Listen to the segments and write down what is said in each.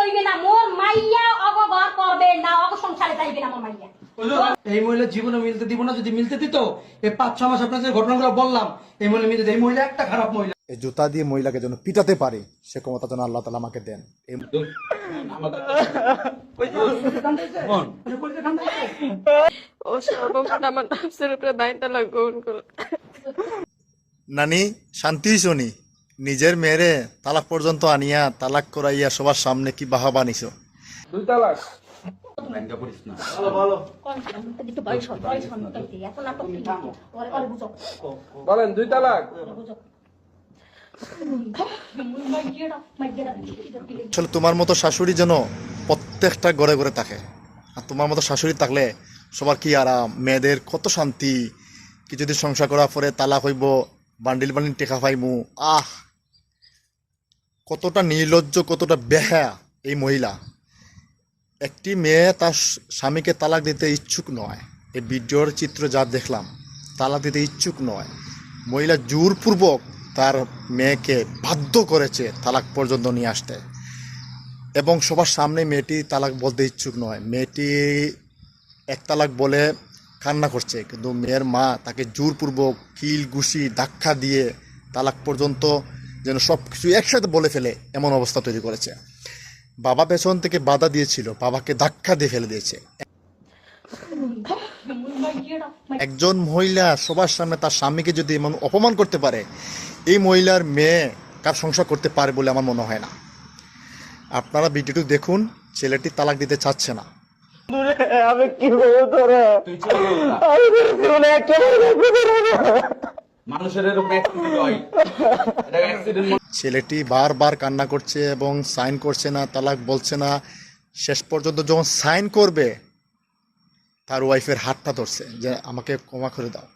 হইবে না মোর মাইয়া অগবর করবে না অগ সংসারে যাইবে না মোর মাইয়া। এই মহিলা জীবনে মিলতে দিব না যদি মিলতে দিত এই পাঁচ ছ মাস আপনার যে ঘটনাগুলো বললাম এই মহিলা মিলতে এই মহিলা একটা খারাপ মহিলা। এই জুতা দিয়ে মহিলাকে যেন পিটাতে পারি সে ক্ষমতা যেন আল্লাহ তালা আমাকে দেন। নানি শান্তি শনি নিজের মেয়েরে তালাক পর্যন্ত আনিয়া তালাক করাইয়া সবার সামনে কি বাহা বানিছো? একটু বয়স হল বয়স হল এত নাটক কি? ওরে ওরে বুঝো। বলেন দুই তালাক? আসলে তোমার মতো শাশুড়ি যেন প্রত্যেকটা ঘরে ঘরে থাকে। আর তোমার মতো শাশুড়ি থাকলে সবার কি আরাম? মেয়েদের কত শান্তি। কি যদি সংসার করার পরে তালাক হইব বান্ডিল বান্ডিল টেকা পাইমু। আহ! কতটা নির্লজ্জ, কতটা বেহা এই মহিলা। একটি মেয়ে তার স্বামীকে তালাক দিতে ইচ্ছুক নয়। এই ভিডিওর চিত্র যা দেখলাম, তালাক দিতে ইচ্ছুক নয়। মহিলা জোরপূর্বক তার মেয়েকে বাধ্য করেছে তালাক পর্যন্ত নিয়ে আসতে। এবং সবার সামনে মেয়েটি তালাক বলতে ইচ্ছুক নয়। মেয়েটি এক তালাক বলে কান্না করছে, কিন্তু মেয়ের মা তাকে জোরপূর্বক কিল ঘুষি ধাক্কা দিয়ে তালাক পর্যন্ত যেন সব কিছু একসাথে বলে ফেলে এমন অবস্থা তৈরি করেছে। বাবা পেছন থেকে বাধা দিয়েছিল, বাবাকে ধাক্কা দিয়ে ফেলে দিয়েছে। একজন মহিলা সবার সামনে তার স্বামীকে যদি এমন অপমান করতে পারে, এই মহিলার মেয়ে কার সংসার করতে পারে বলে আমার মনে হয় না। আপনারা ভিডিওটি দেখুন, ছেলেটি তালাক দিতে চাচ্ছে না। মানুষের এরকম accident হয়। এটা accident ছেলেটি বারবার কান্না করছে এবং সাইন করছে না তালাক বলছে না। শেষ পর্যন্ত যখন সাইন করবে তার ওয়াইফের হাতটা ধরছে যে আমাকে ক্ষমা করে দাও।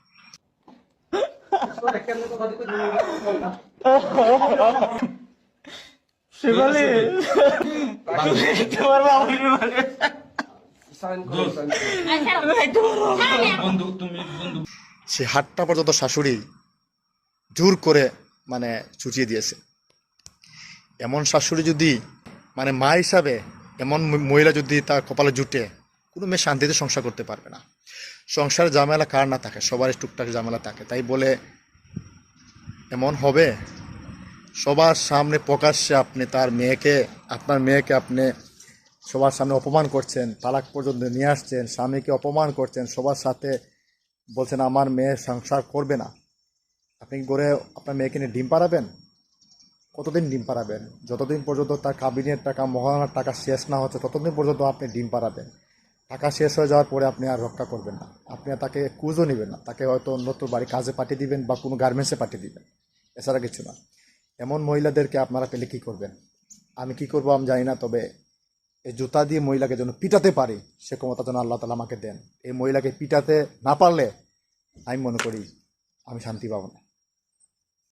বন্ধু। সে হাতটা পর্যন্ত শাশুড়ি জোর করে মানে ছুটিয়ে দিয়েছে। এমন শাশুড়ি যদি মানে মা হিসাবে এমন মহিলা যদি তার কপালে জুটে, কোনো মেয়ে শান্তিতে সংসার করতে পারবে না। সংসারে ঝামেলা কার না থাকে সবার টুকটাক ঝামেলা থাকে। তাই বলে, এমন হবে, সবার সামনে প্রকাশ্যে আপনি তার মেয়েকে, আপনার মেয়েকে আপনি সবার সামনে অপমান করছেন, তালাক পর্যন্ত নিয়ে আসছেন, স্বামীকে অপমান করছেন, সবার সাথে বলছেন, আমার মেয়ে সংসার করবে না। আপনি কি করে আপনার মেয়েকে নিয়ে ডিম পাড়াবেন? কতদিন ডিম পাড়াবেন? যতদিন পর্যন্ত তার কাবিনের টাকা মহানার টাকা শেষ না হচ্ছে, ততদিন পর্যন্ত আপনি ডিম পাড়াবেন। টাকা শেষ হয়ে যাওয়ার পরে আপনি আর রক্ষা করবেন না। আপনি তাকে কুজও নেবেন না। তাকে হয়তো অন্যত্র বাড়ি, কাজে পাঠিয়ে দিবেন বা কোনো গার্মেন্টসে পাঠিয়ে দিবেন। এছাড়া কিছু না। এমন মহিলাদেরকে আপনারা পেলে কী করবেন? আমি কি করব আমি জানি না, তবে এই জুতা দিয়ে মহিলাকে যেন পিটাতে পারি, সে ক্ষমতা যেন আল্লাহ তালা আমাকে দেন। এই মহিলাকে পিটাতে না পারলে আমি মনে করি আমি শান্তি পাবো না।